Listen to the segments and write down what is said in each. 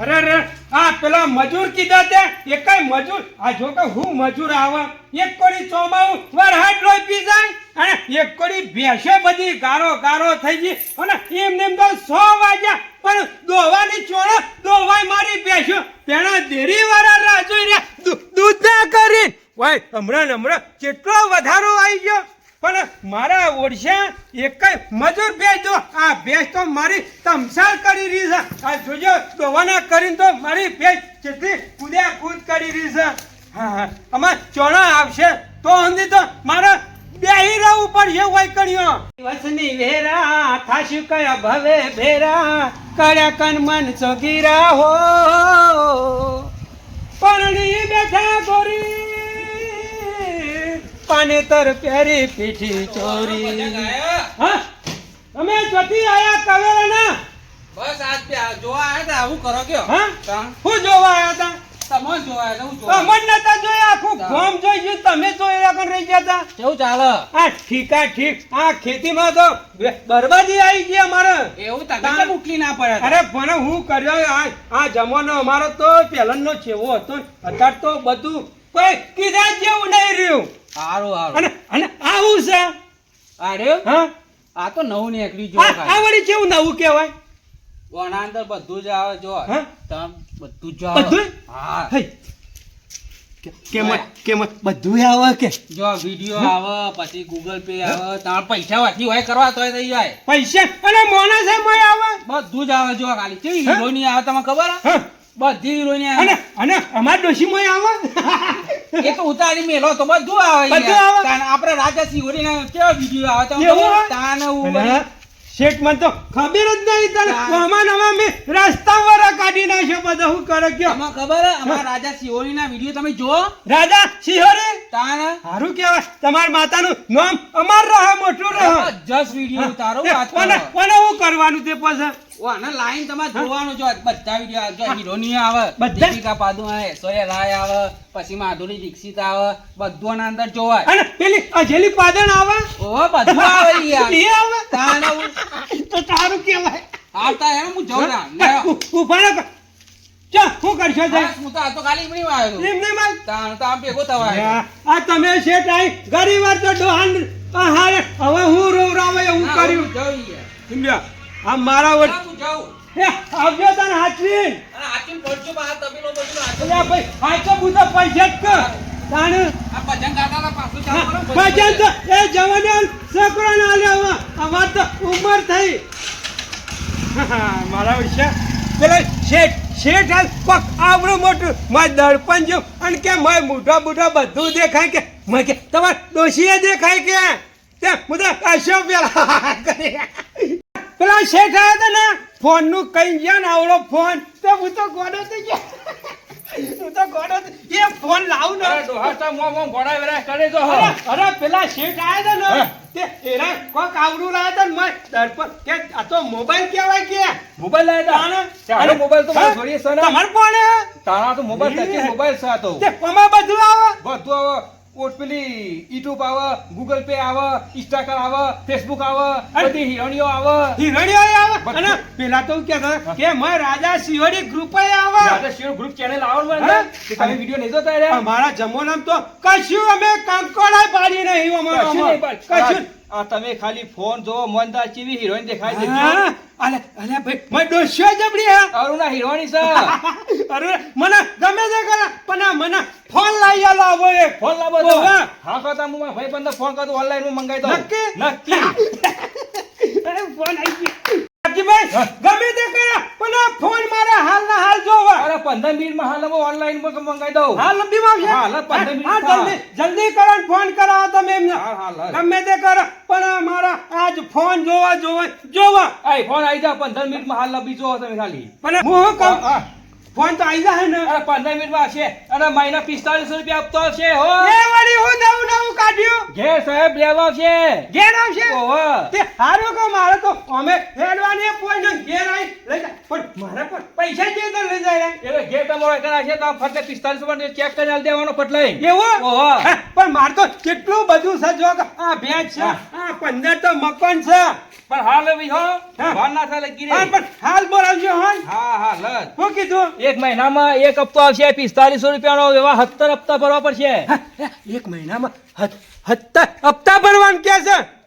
અરે અરે, આ પેલા મજૂર કીધા તે? એકાય મજૂર? આ જો કે હું મજૂર આવા. એક કોડી ચોમાવું વરહાટ લોહી પી જાય અને એક કોડી ભેંસે બધી ગારો ગારો થઈ ગઈ અને એમ તો સો વાગ્યા, પણ દોવાની ચોળો દોવાય મારી ભેંસો. પેણા દેરી વાળા રાજુ દૂધ ના કરી ભાઈ હમણાં હમણાં કેટલો વધારો આવી ગયો. પણ મારા ઓડિશા એક જ મજૂર ભેજ દો આ ભેજ તો મારી તમસાલ કરી રહી છે. આ જોજો, દોવાના કરીને તો મારી ભેજ કેટલી કૂદ્યા કૂદ કરી રહી છે. હા હા. અમાર ચોણા આવશે, તો અંધી તો મારા બેહી રહેવું પડશે વૈકણીઓ. દિવસની વેરા, થાશું કયા ભવે ભેરા કયા કન મન ચોગીરા હો પરણી બેઠા ગોરી. પાનેતર પ્યારી પીઠી ચોરી. હા? અમે ચોથી આયા કવેરાના? બસ આજ પે જોવા આયા તા હું કરો કયો? હા? હું જોવા આયા તા? તમે જોવા આયા હું જોવા અમર નતા જોયા આખું હા. જોઈ ગયું તમે જોયા રાખણ રહી ગયા હતા કેવું ચાલે? આ ઠીકા ઠીક આ ખેતીમાં તો બરબાદી આવી ગઈ અમારે. એવું? તમે તાણ. ઉકલી ના પડે અરે પણ હું કર્યો આ આ જમાનો અમારો તો પહેલાનો છેવો હતો. અત્યાર તો બધું કોઈ કીધા જેવું નહીં રહ્યું. સારું સારું અને અને આવું છે? અરે હા. આ તો નવું નીકળ્યું જો આ વળી કેવું નવું કહેવાય? ઓના અંદર બધું જ આવે જો. તમ બધું જ આવે. બધુંય? હા. કેમ કેમ બધું આવે કે? જો વીડિયો આવે પછી ગૂગલ પે આવે. તાર પૈસા વાથી હોય કરવા તોય થઈ જાય. પૈસા? અને મોણસ એમ આવે? બધું જ આવે જો ખાલી. કેવી હીરો ની આવે તમને ખબર હે? બધી હીરોની અને અને અમાર ડોશીમાં આવે એ તો ઉતારી મેલો તો બધું આવે બધું આવે? આપણે રાજા સિંહોરીના કેવા વીડિયો આવે? આવે? તાન ઉમર શેઠ મને તો ખબર જ નહીં તને હા. નવા મે રસ્તા વાળા કાઢી નાખ્યો બધો હું કરે કે અમાર ખબર? અમારા રાજા સિંહોરીના વીડિયો તમે જુઓ રાજા સિંહોરી તાન હારું કેવા તમારા માતાનું નામ અમાર રહે મોટું રહે જસ વીડિયો તારો વાત કોને. કોને હું કરવાનું તે પછી ઓ, લાઈન તમારે જોવાનું જો બધા વીડિયો જો હીરોની આવે દીપિકા પાદુકોણ આવે રાય આવે પછી માધુરી દીક્ષિત આવે બધું આના અંદર જોવાય. અને પેલી અજેલી પાદણ આવે? ઓહો બધું આવે યાર. એ આવે? તાન તો તારું કહેવાય. આવતા હેને હું જઉં ના. ના. ઊભા રહો. ચા હું કરશો જઈ હું તો આ તો ખાલી એમની માં આવ્યો હતો. એમ નહીં તો આમ ભેગો થવા આ આ તમે છે ઘણી વાર તો ડોહાન હારે હવે હું રોવરાવે કર્યું. હું સમજ્યા આ મારા. હે આવજો તને હાચવી અને હાચીને પડજો બહાર તબેલો બધું હાચો. અલ્યા ભાઈ હાચો બુધો પૈસા જ કર. તાણ આ ભજન ગાતા પાછું ચાલુ ભજન તો એ જવાન છોકરો ના લે અમાર તો ઉંમર થઈ. મારા વિશે. પેલા શેઠ શેઠ હાલ પગ આવડું મોટું. મારે દર્પણ જેવું. અને કે મારે મોઢા બુઢા બધું દેખાય કે મેં કે તમારે ડોશીએ દેખાય કે? તે તો કશો પેલા. પેલા શેઠ આવ્યા હતા ને ફોનનું કઈ ગયા ને આવડો ફોન. તો હું તો ગોડો થઈ ગયો. હું તો ગોડો એ ફોન લાવું ને. અરે ડોહા તો મોં મોં વેરા કરે તો અરે અરે પેલા શેઠ આયા હતા ને તે એરા કોક આવડું લાયા હતા ને મેં દર્પણ કે આ તો મોબાઈલ કેવાય કે. મોબાઈલ તાણે? હતા. તારો મોબાઈલ તો મારે સર કોણ? તારા તો મોબાઈલ ટચી મોબાઈલ છે તો. તે પમા બધું આવે. બધું આવે. પેલી યુટ્યુબ આવે ગૂગલ પે આવે ઇન્સ્ટાગ્રામ આવે ફેસબુક આવે. બધી હિરોણીઓ આવે હિરણીઓ આવે. અને પેલા તો કહેતા કે મે રાજા સિંહોની ગ્રુપ આવે રાજા શિવ ગ્રુપ ચેનલ? હોય ને તમે વિડિયો નહીં જોતા રે અમારા જમોનામ તો કશું અમે કંકોડા પાડી નહીં અમારા કશું આ તમે ખાલી ફોન જોવો મોહનદાસ ચીવી હિરોઈન દેખાય હા, અલે અલે ભાઈ મેં ડોસ્યો જબડી હા. અરુણા હિરોઈની છે અરે મને ગમે તે કરે પણ આ મને ફોન લઈ આલો આવો એક ફોન લાવો તો. હા. કહો મારા ભાઈ બંધ ફોન કરતો ઓનલાઈનમાં મંગાઈ દો નક્કી? નક્કી. ફોન આવી ગયો. કાકીભાઈ, ગમે તે કરે પણ આ ફોન મારે હાલ ના હાલ જોવા. અરે પંદર મિનિટમાં હાલ હવે ઓનલાઈન મંગાઈ દઉં. હાલ આવશે? હા, હાલ જ પંદર મિનિટ હા, જલ્દી જલ્દી કરો ફોન કરાવો તમે એમને. હાલ. ગમે તે કરે પણ મારા આજ ફોન જોવા જોવા જોવા. આઈ ફોન આવી જા પંદર મિનિટમાં હાલ લબી જોવા તમે ખાલી. પણ હું કહું? ફોન તો આવી જાય ને. અરે પંદર મિનિટમાં હશે અને મહિના પિસ્તાલીસ રૂપિયા આપતો હશે હો. એ વળી હું નવું નવું કાઢ્યું. ઘેર સાહેબ લેવા આવશે. ઘેર આવશે? ઓહો. તે હારો કો મારે તો અમે હેડવાની કોઈ ને ઘેર આવી લઈ જા. પણ મારે પણ પૈસા જે તો લઈ જાય એટલે ઘેર તમારો એકણ છે તો ફરતે પિસ્તાલીસ રૂપિયા ચેક કરી આલ દેવાનો પટલાઈ. એવું? ઓહો. હે, પણ મારે તો કેટલું બધું છે જો આ ભેંસ છે આ પંદર તો મકાન છે. પણ હાલ હો. હા. ભાન ના થાય ગીરે પણ હાલ બોલાવજો હન હા હા લત હું કીધું? એક મહિનામાં એક હપ્તો આવશે પિસ્તાલીસો રૂપિયાનો એવા સત્તર હપ્તા ભરવા પડશે. એક મહિનામાં હત- હપ્તા ભરવાનું કે છે.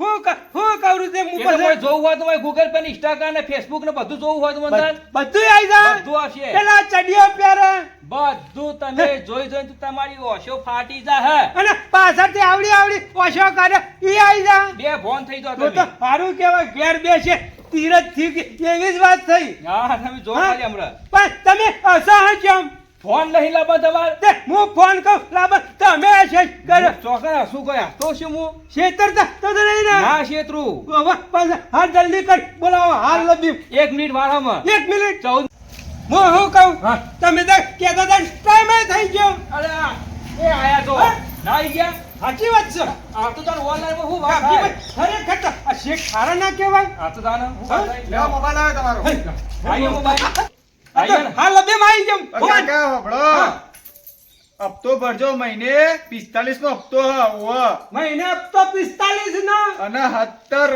હું હું કરું તે હું એ તો કોઈ પછી જોવું હોય તો ગૂગલ પે ઇન્સ્ટાગ્રામ ને ફેસબુક ને બધું જોવું હોય તો મને બધું આવી જાય. બધું આવશે. પેલા ચડિયો પહેરે. બધું તમે જોઈ જોઈ તો તમારી ઓશો ફાટી જાહે. અને પાછળથી આવડી આવડી ઓશો કરે ઈ આવી જાય. બે ફોન થઈ જાવ તો સારું કહેવાય ઘેર બેસે. તીરથથી એવી જ વાત થઈ. હા તમે જો ખાલી હમણાં. પણ તમે અસહજ કેમ? ફોન નહીં લાબા તમારે તે હું ફોન કરું લાબા તમે છે કર ચોકરા શું કયા તો શું હું? છેતરતા તો તો નહીં ને. ના શેત્રુ. હવે પાછા હા જલ્દી કર. બોલાવો હાલ લબી. એક મિનિટ વાળામાં એક મિનિટ. ચૌદ. હું હું કહું. તમે તો કહેતા હતા ટાઈમે થઈ ગયો. અરે એ આયા તો? ના આવી ગયા સાચી વાત છે આ તો તાર ઓનલાઈનમાં હું વાત થાય? ખરેખર આ શેખ ખારા ના કહેવાય આ તો તાને હું હા? વાત થાય? મોબાઈલ આવે તમારો હે, મોબાઈલ આ તો આઈએ ને? હાલ લબી માં આવી જાઉં. કાકા હોભળો હપ્તો ભરજો મહિને પિસ્તાલીસ નો હપ્તો હ, મહિને હપ્તો પિસ્તાલીસ નો અને સત્તર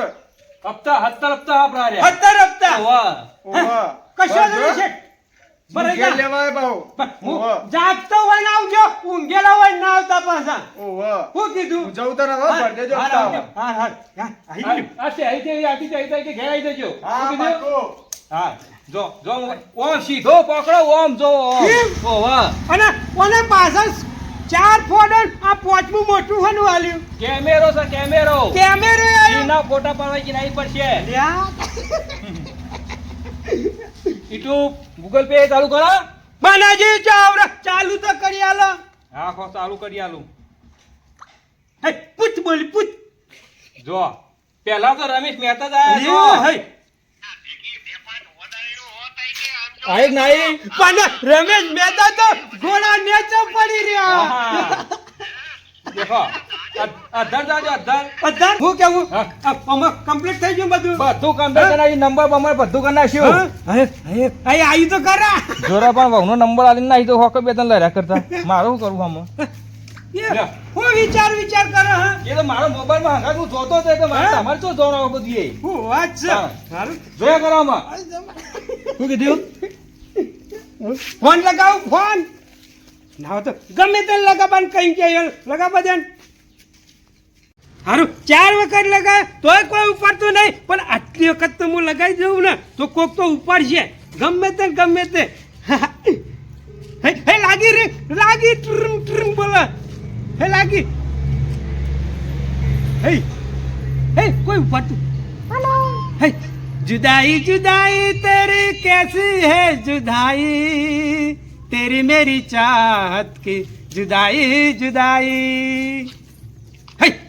હપ્તા હત્તર હપ્તા આપણા સત્તર હપ્તા. કશો ભરજો. લેવાય બહુ હું. જાગતો હોય ના આવજો ઊંઘેલા હોય ને આવતા પાછા. ઓવ. શું કીધું? હું જઉં તને હવે હા. હા, હા, હા, આ છે, કે ઘેર આવી જજો. હા હા જો જો ઓમ સીધો પકડો ઓમ જો ઓમ. ઓ વાહ અને કોને પાછળ ચાર ફોડન આ પોચમું મોટું હન વાલ્યું? કેમેરો છે કેમેરો. કેમેરો આવ્યો એના ફોટા પાડવા કે નહીં પડશે? લ્યા. ગૂગલ પે ચાલુ કરો. માનાજી ચાવર ચાલુ તો કરી આલો. હા ખો ચાલુ કરી આલું. હે પૂછ બોલ પૂછ. જો પહેલા તો રમેશ મહેતા જાય જો હે. આય નહીં પણ રમેશ મહેતા તો ઘોડા નેચો પડી રહ્યા. દેખો અધર જાજો અધર બધા હું કેવું? complete થઈ ગયું બધું. બધું કમ્પ્લીટ કરી નંબર બમર બધું કરી નાખ્યું. હા? હે, અહીં તો કરા જોરા પણ વહુનો નંબર આલીને તો હોકે બે લડ્યા કરતા. મારું શું આમાં? હું વિચાર વિચાર કરો હા. એ તો મારો મોબાઈલમાં હંગાત હું જોતો હતો મારે? તમારે શું જોવાનું આ બધું એ? હું વાત છે. હા. જોયા કરો આમાં. શું કીધું? ફોન લગાવ ફોન. ના તો ગમે તે લગાવવાનું કઈ કે લગાવવા દે ને. હારું ચાર વખત લગાય તોય કોઈ ઉપાડતું નહીં. પણ આટલી વખત તો હું લગાવી દઉં ને તો કોક તો ઉપાડશે. ગમે તે ગમે તે. હે લાગી રે લાગી ટ્રમ ટ્રમ બોલે. હે લાગી. હે હે કોઈ ઉપાડતું? હે જુદાઈ જુદાઈ તેરી કેસી હે જુદાઈ. તેરી મેરી ચાહત કી જુદાઈ જુદાઈ.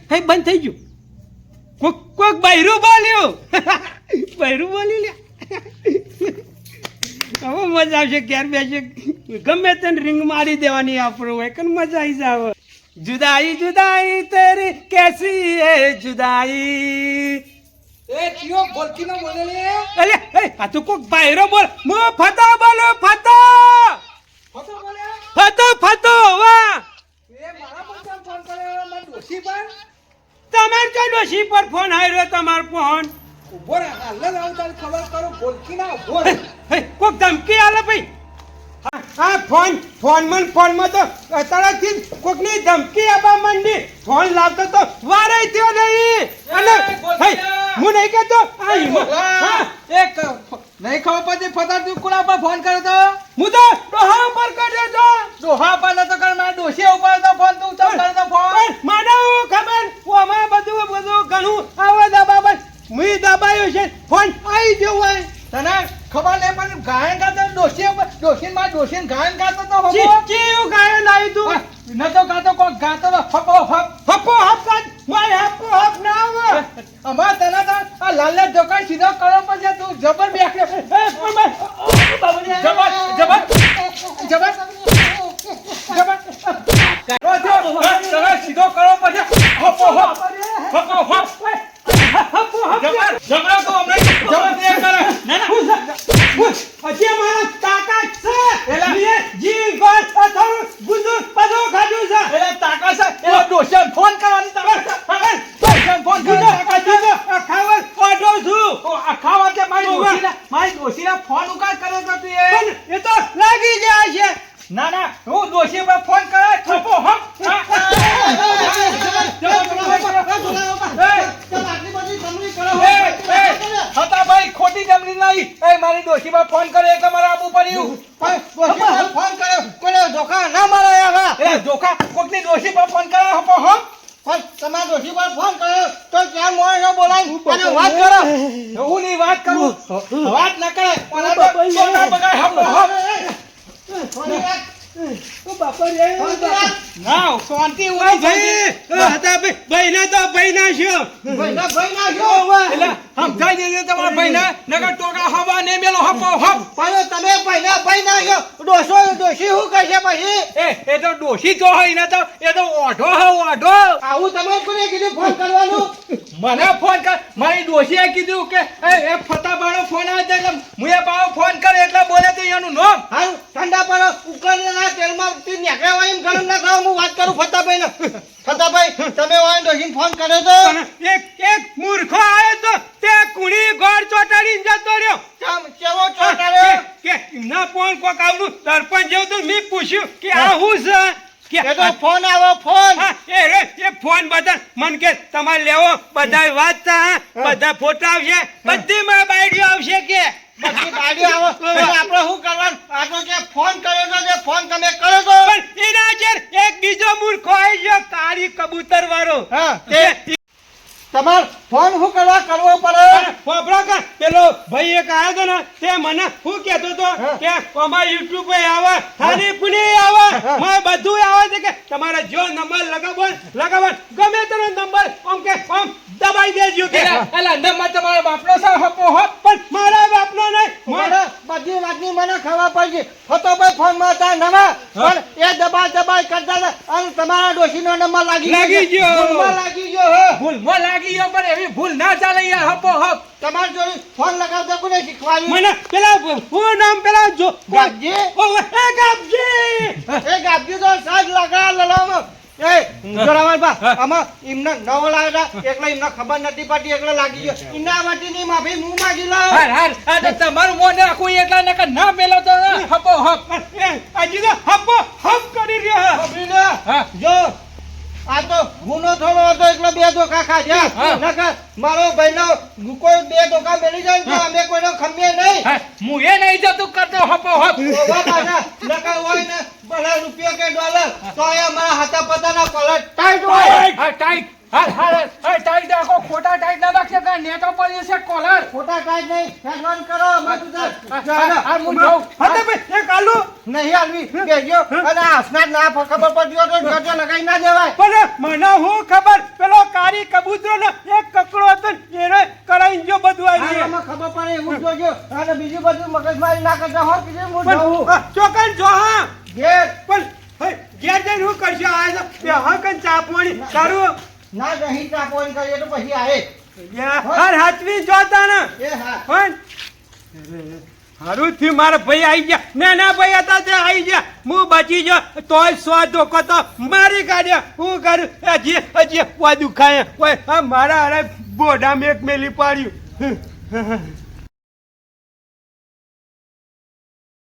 है બંધ થઈ ગયું. કોક કોક બૈરું બોલ્યું. બૈરું બોલી લ્યા. હવે મજા આવશે ઘેર બેસે ગમે તેને રિંગ મારી દેવાની આપણો હોય કે મજા આવી જાવ. જુદાઈ જુદાઈ તેરી કેસી હે જુદાઈ. એ કયો બોલકી બોલે લે અલે આ તો કોક બાયરો બોલ. મો ફતો બોલો ફતો. બોલે? ફતો ફતો વાહ. એ મારા પર ફોન કર્યો મને ડોશી પર? તમાર તો ડોશી પર ફોન આવ્યો તમાર ફોન. ઊભો રે હાલ આવતા ખબર કરો બોલકી ના ઊભો રે. કોક ધમકી આલે ભાઈ. હા, હા ફોન ફોન મન ફોનમાં તો તરતથી કોકની ધમકી આપવા માંડી. ફોન લાવતો તો વારે થયો નહીં. અને હું નહીં કહેતો. આ. એક નહીં ખબર પડતી ફતા તું કુલા પર ફોન કર્યો તો? હું તો ડોહા પર કર્યો તો. ડોહા પર નતો કર મારા ડોશી ઉપર તો ફોન તું ઉચમ કર્યો તો ફોન પણ મને હું ખબર હું અમે બધું બધું ઘણું આવે દબાવે મુઈ દબાયો છે. ફોન આવી ગયો હોય. તને ખબર નહીં પણ ગાયન ગાતો ડોશી ડોશી માં ડોશી ગાયન ગાતો તો ચી હમો ચીયું ગાયન આવ્યું તું? તો ગાતો કોઈ ગાતો ફપો ફપ હપો હપ કાઢ માય હપો હપ ના આવે અમાર તને તો આ લાલ દુકાન સીધો કરો પછી તું જબર બેઠ્યો એ પણ ભાઈ, બાબુજી, જબર ના ના હું ડોશી પર ફોન કરે થપ્પો હપ હા. એ, એ, હતાભાઈ, ખોટી જમણી નહીં એ મારી ડોશી પર ફોન કરે એટલે મારે આપવું પડ્યું ફોન કર્યો કોને ધોકા ના મારે આવા એ જોખા કોકની ડોશી પર ફોન કરે હપો હપ પણ તમારા ડોશી પર ફોન કર્યો તો ક્યાં અને વાત કરો હું ની વાત કરું વાત ન કરે ઓલા તો સોના બગાડ? ના શાંતિ ભાઈ હતા ભાઈ ના તો ભાઈ ભાઈના ભાઈ નાખ્યો. એટલે સમજાઈ દેજે તમારા ભાઈને નગર ટોકા હવા ને મેલો હપો હપ. પણ તમે ભાઈના ભાઈ નાખ્યો ડોશો ડોશી શું કરશે પછી? એ એ તો ડોસી જો હોય ને તો એ તો ઓઢો હો ઓઢો. આવું તમે કોને કીધું ફોન કરવાનું? મને ફોન કર મારી ડોશીએ કીધું કે એ એ ફતાબાનો ફોન આવે એટલે એટલે એ બાવ ફોન કરે એટલે બોલે તો એનું નામ. હારું ઠંડા પર ઉકળના તેલમાં તું નીકળ્યા હોય એમ ગરમ ના થાવ હું વાત કરું ફતાભાઈ ને ફતાભાઈ તમે ડોશીને ફોન કર્યો તો એક એક મૂર્ખો આવ્યો તો તે કુણી ગોળ ચોટાડીને જતો રહ્યો ચમ કેવો ચોટાડ્યો કે ના ફોન કોક આવડું સરપંચ જેવું તો મેં પૂછ્યું કે આ શું છે એ તો કે ફોન આવો ફોન હા, એ રે એ ફોન બધા મન કે તમારે લેવો બધા વાત થા બધા ફોટા આવશે બધી માં બાયડીઓ આવશે કે બધી ગાડીઓ આવો પણ આપણે શું કરવાનું આ તો જે ફોન કર્યો તો જે ફોન તમે કર્યો તો પણ એના ચેર એક બીજો મૂર્ખો આવી ગયો કાળી કબૂતર વાળો તમાર ફોન હું કરવા કરવો પડે? ફોફડા કા પેલો ભાઈ એક આવ્યો તો ને તે મને હું કહેતો તો. કે અમારા યુટ્યુબ પર આવે થારી પુની આવે. માં બધું આવે છે કે તમારા જો નંબર લગાવો લગાવો. ગમે તેનો નંબર ઓમ કે ઓમ દબાઈ દેજો કે. એલા એલા નંબર તમારો બાપનો છે હપો હપ પણ મારા બાપનો નહીં મારા બધી વાતની મને ખબર પડી ફતોભાઈ ફોનમાં હતા નવા. પણ એ દબા દબાઈ કરતા અને તમારા ડોશીનો નંબર લાગી લાગી ગયો. લાગી ગયો હે. ભૂલ મો લાગી ગયો પણ એવી ભૂલ ના ચાલે યાર હપો હપ તમાર જો ફોન લગાવતા કોને શીખવાયું મને પેલા હું નામ પેલા જો ગાબજી? ઓ, હે ગાબજી! એ ગાબજી તો સાજ લગા લલામ એ જોરાવર બા આમાં ઇમને નવો લાવ્યા એકલા એમને ખબર નથી પડતી એકલા લાગી ગયો. એના માટેની માફી હું માગી લઉં. હાર હાર આ તો તમારું મોઢે રાખવું એકલા નકર ના પેલો તો હપો હપ એ, હજી તો હપ્પો હપ કરી રહ્યો બાપરીને, હા. જો આ તો ગુનો થોડો હતો એટલે બે ધોકા. ખાધ્યા નકર મારો ભાઈનો કોઈ બે ધોકા મેલી જાય તો અમે કોઈનો ખમીએ નહીં. હા, એ નહીં જતું કરતો હપો હપ. નકર હોય ને ભલે રૂપિયો કે ડોલર તો એ મારા હાથા પતાના પલટ. ટાઈટ હોય. ટાઈટ ટાઈટ રાખો ખોટા ટાઈટ ના રાખશે કે નેટો પર છે કોલર ખોટા ટાઈટ નહીં. હેડવાન કરો અમે તો આ હું જાઉં. હતે ભાઈ એક આલુ નહીં આલવી બેજો અને આસના ના ખબર પડ્યો તો ગજો લગાઈ ના દેવાય. પણ મને હું ખબર? પેલો કારી કબૂતરો ને એક કકડો હતો એને કરાઈ ગયો બધું આવી ગયું. મને ખબર પડે એવું જોજો અને બીજું બધું મગજમારી ના કરતા હોય બીજું હું જાઉં. ચોકન જો હા. ઘેર. પણ હે, ઘેર જઈને હું કરશો? આ તો હા હકન ચા પાણી સારું? ના નહીં ચાપોન કરીએ તો પછી આવે. હર હાચવી જોતા ને. એ હા. પણ હારું થયું મારા ભાઈ આવી ગયા. ના ના ભાઈ હતા તે આવી ગયા. હું બચી ગયો. તોય સ્વાદ ધોકો તો મારી કાઢ્યા હું કરું? હજી હજી વધુ ખાય. ઓય મારા અરે બોડા મેક મેલી પાડ્યું.